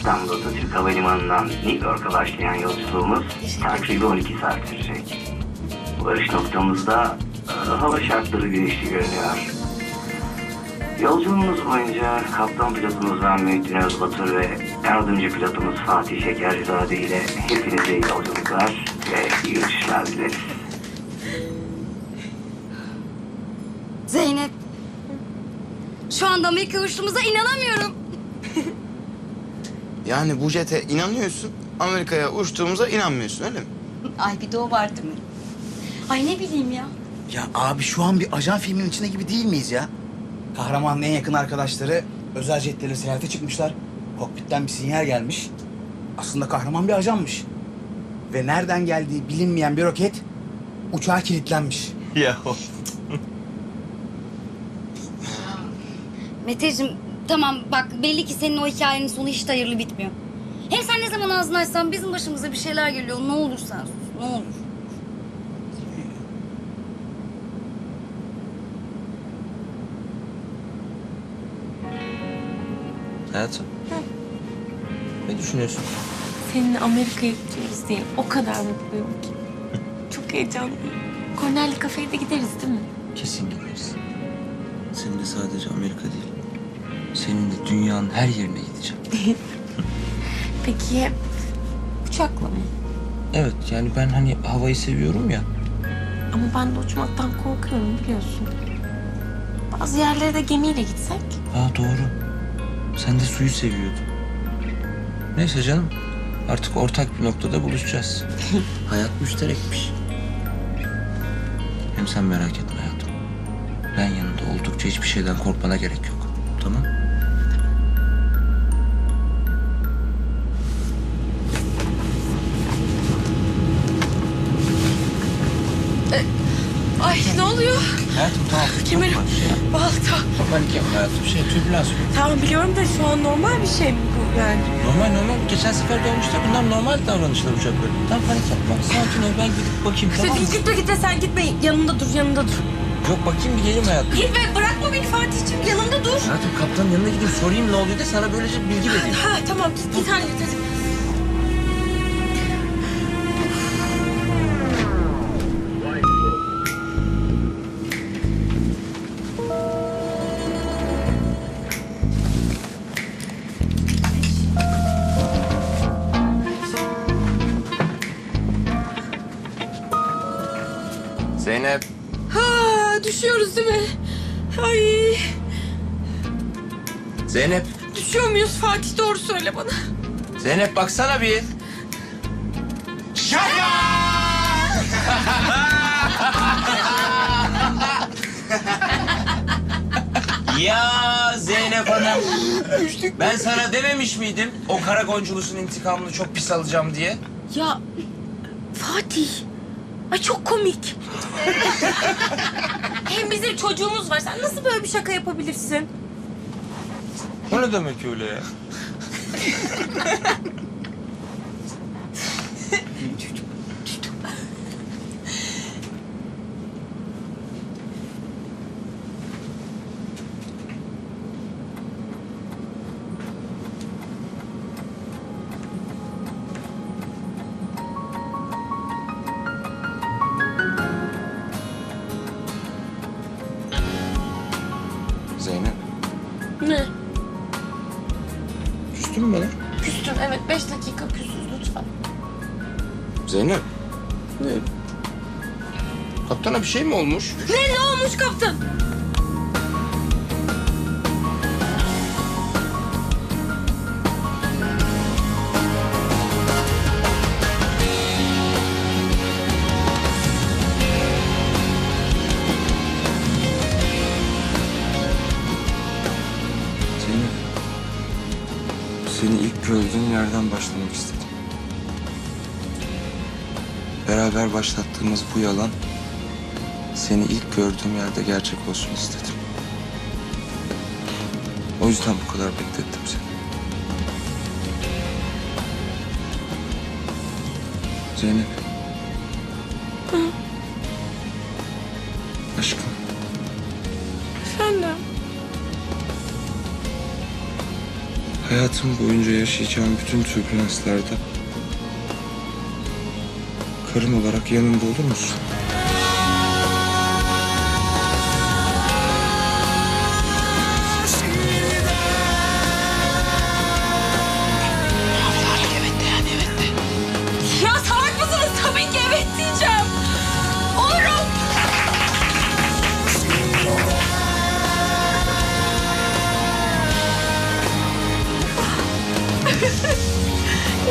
İstanbul Atatürk Havalimanı'ndan New York'a başlayan yolculuğumuz takribi 12 saat sürecek. Varış noktamızda e, hava şartları güneşli görünüyor. Yolculuğumuz boyunca kaptan pilotumuz ben Mühittin Özbatur ve yardımcı pilotumuz Fatih Şekercizade ile hepinize iyi yolculuklar ve iyi uçuşlar dileriz. Zeynep. Şu anda Amerika uçtuğumuza inanamıyorum. Yani bu jete inanıyorsun, Amerika'ya uçtuğumuza inanmıyorsun öyle mi? Ay bir de o var değil mi? Ay ne bileyim ya. Ya abi şu an bir ajan filminin içinde gibi değil miyiz ya? Kahramanın en yakın arkadaşları özel jetlerle seyahate çıkmışlar. Kokpitten bir sinyal gelmiş. Aslında kahraman bir ajanmış. Ve nereden geldiği bilinmeyen bir roket uçağa kilitlenmiş. Ya Meteciğim tamam bak belli ki senin o hikayenin sonu hiç de hayırlı bitmiyor. Hem sen ne zaman ağzını açsan bizim başımıza bir şeyler geliyor. Ne olur sen sus ne olur. Hayatım. Ne düşünüyorsun? Seninle Amerika'ya gideceğiz diye o kadar mutluyum ki. Çok heyecanlıyım. Cornell kafeye de gideriz değil mi? Kesin gideriz. Seninle sadece Amerika değil. Seninle dünyanın her yerine gideceğim. Peki uçakla mı? Evet yani ben hani havayı seviyorum ya. Ama ben de uçmaktan korkuyorum biliyorsun. Bazı yerlere de gemiyle gitsek. Ha doğru. Sen de suyu seviyordun. Neyse canım. Artık ortak bir noktada buluşacağız. Hayat müşterekmiş. Hem sen merak etme hayatım. Ben yanında oldukça hiçbir şeyden korkmana gerek yok. Tamam? Ay ne oluyor? Hayatım tamam. Kemerim. Şey. Balta. panik yapma hayatım. Şey türbülans yok. Tamam biliyorum da şu an normal bir şey mi bu yani? Normal normal. Geçen sefer de olmuştu. Bunlar normal davranışlar uçakları. Tamam panik yapma. Sakin ol ben gidip bakayım tamam mı? Gitme gitme sen gitme. Yanımda dur yanımda dur. Yok bakayım bir geleyim hayatım. Gitme bırakma beni Fatih'ciğim yanımda dur. Hayatım kaptanın yanına gideyim sorayım ne oluyor da sana böylece bilgi vereyim. Ha tamam git git hallet hadi. Zeynep. Ha düşüyoruz değil mi? Ay Zeynep. düşüyor muyuz Fatih doğru söyle bana. Zeynep baksana bir. ya Zeynep Hanım. Ben sana dememiş miydim o kara gonculusun intikamını çok pis alacağım diye? Ya Fatih. Ay çok komik. Hem bizim çocuğumuz var. Sen nasıl böyle bir şaka yapabilirsin? O ne demek öyle ya? Zeynep. Ne? Kaptana bir şey mi olmuş? Ne ne olmuş kaptan? Zeynep. Seni ilk gördüğüm yerden başlamak istedim. Beraber başlattığımız bu yalan seni ilk gördüğüm yerde gerçek olsun istedim. O yüzden bu kadar beklettim seni. Zeynep. Aşkım. Efendim? Hayatım. hayatım boyunca yaşayacağım bütün türbülanslarda karım olarak yanımda olur musun? Ya salak mısınız? Tabii ki evet diyeceğim. Olurum.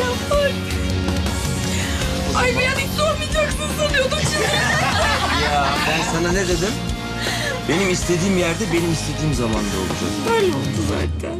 ya. Ay bir an hiç sormayacaksın sanıyordum şimdi. Ya ben sana ne dedim? Benim istediğim yerde benim istediğim zamanda olacak. Böyle oldu zaten.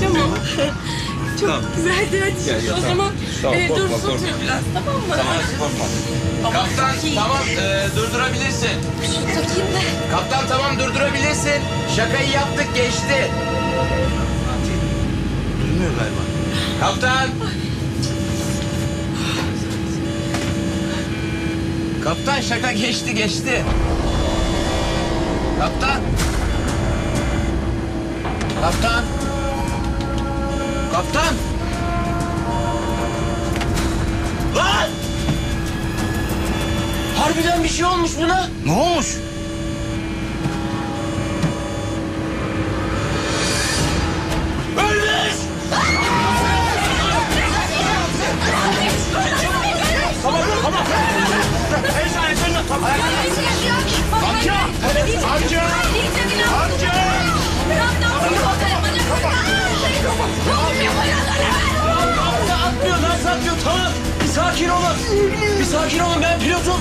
Tamam. Çok Tamam. güzeldi hadi. Gel, gel, o tamam. zaman Tamam, e, korkma, dursun korkma. biraz tamam mı? korkma. Kaptan tamam e, durdurabilirsin. Takayım da. Kaptan tamam durdurabilirsin. Şakayı yaptık geçti. Duymuyor galiba. Kaptan. Kaptan şaka geçti geçti. Kaptan. Kaptan. Kaptan. Lan! Harbiden bir şey olmuş buna. Ne olmuş? Bir sakin olun, ben pilotum.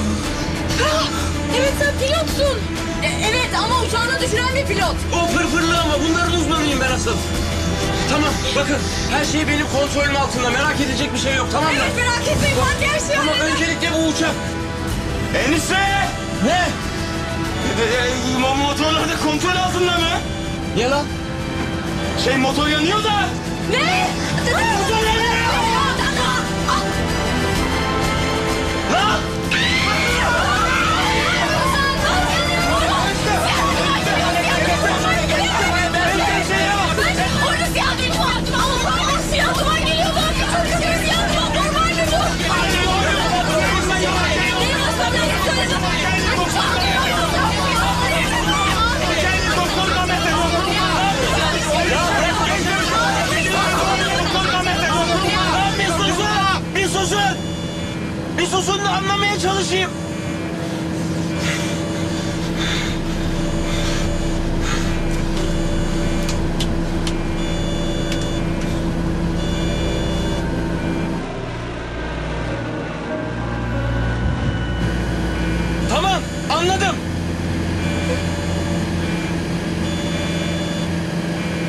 Evet sen pilotsun. E, evet ama uçağını düşüren bir pilot. O fırfırlı ama bunların uzmanıyım ben asıl. Tamam, bakın her şey benim kontrolüm altında. Merak edecek bir şey yok, tamam mı? Evet merak etmeyin Fatih her şey Tamam, halleder. öncelikle bu uçak. Enişte! Ne? motorlar da kontrol altında mı? Niye lan? Şey motor yanıyor da. Ne? Motor yanıyor!